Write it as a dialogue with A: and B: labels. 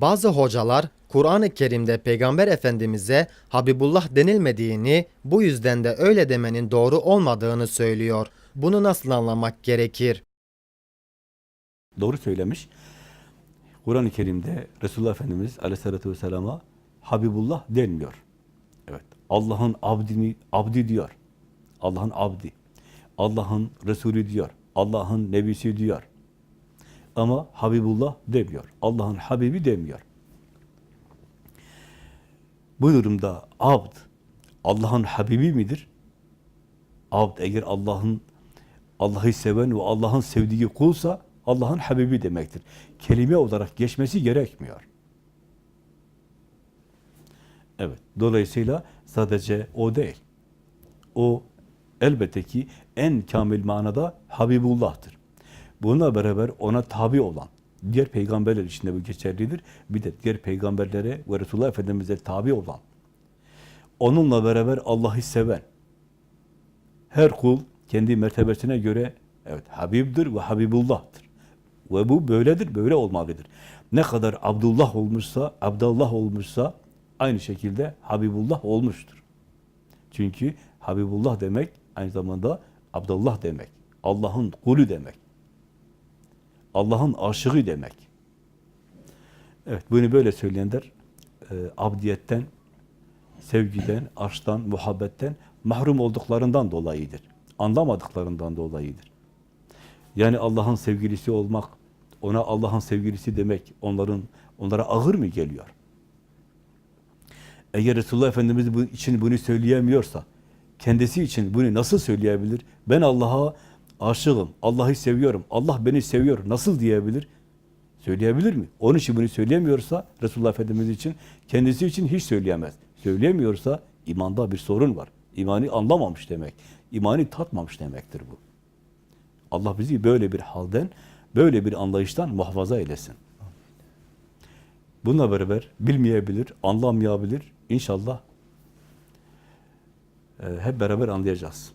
A: Bazı hocalar Kur'an-ı Kerim'de Peygamber Efendimiz'e Habibullah denilmediğini, bu yüzden de öyle demenin doğru olmadığını söylüyor. Bunu nasıl anlamak gerekir?
B: Doğru söylemiş. Kur'an-ı Kerim'de Resulullah Efendimiz Aleyhisselatü Vesselam'a Habibullah denmiyor. Evet. Allah'ın abdini, abdi diyor. Allah'ın abdi. Allah'ın Resulü diyor. Allah'ın Nebisi diyor. Ama Habibullah demiyor. Allah'ın Habibi demiyor. Bu durumda abd, Allah'ın Habibi midir? Abd eğer Allah'ın Allah'ı seven ve Allah'ın sevdiği kulsa Allah'ın Habibi demektir. Kelime olarak geçmesi gerekmiyor. Evet. Dolayısıyla sadece o değil. O elbette ki en kamil manada Habibullah'tır. Bununla beraber ona tabi olan, diğer peygamberler için de bu geçerlidir. Bir de diğer peygamberlere ve Resulullah Efendimiz'e tabi olan, onunla beraber Allah'ı seven, her kul kendi mertebesine göre evet Habibdir ve Habibullah'tır. Ve bu böyledir, böyle olmalıdır. Ne kadar Abdullah olmuşsa, Abdullah olmuşsa aynı şekilde Habibullah olmuştur. Çünkü Habibullah demek aynı zamanda Abdullah demek. Allah'ın kulü demek. Allah'ın aşığı demek. Evet, bunu böyle söyleyenler e, abdiyetten, sevgiden, aşktan, muhabbetten mahrum olduklarından dolayıdır. Anlamadıklarından dolayıdır. Yani Allah'ın sevgilisi olmak, ona Allah'ın sevgilisi demek onların onlara ağır mı geliyor? Eğer Resulullah Efendimiz bu, için bunu söyleyemiyorsa, kendisi için bunu nasıl söyleyebilir? Ben Allah'a aşığım, Allah'ı seviyorum, Allah beni seviyor, nasıl diyebilir? Söyleyebilir mi? Onun için bunu söyleyemiyorsa, Resulullah Efendimiz için, kendisi için hiç söyleyemez. Söyleyemiyorsa, imanda bir sorun var. İmanı anlamamış demek. İmanı tatmamış demektir bu. Allah bizi böyle bir halden, böyle bir anlayıştan muhafaza eylesin. Bununla beraber bilmeyebilir, anlamayabilir. İnşallah e, hep beraber anlayacağız.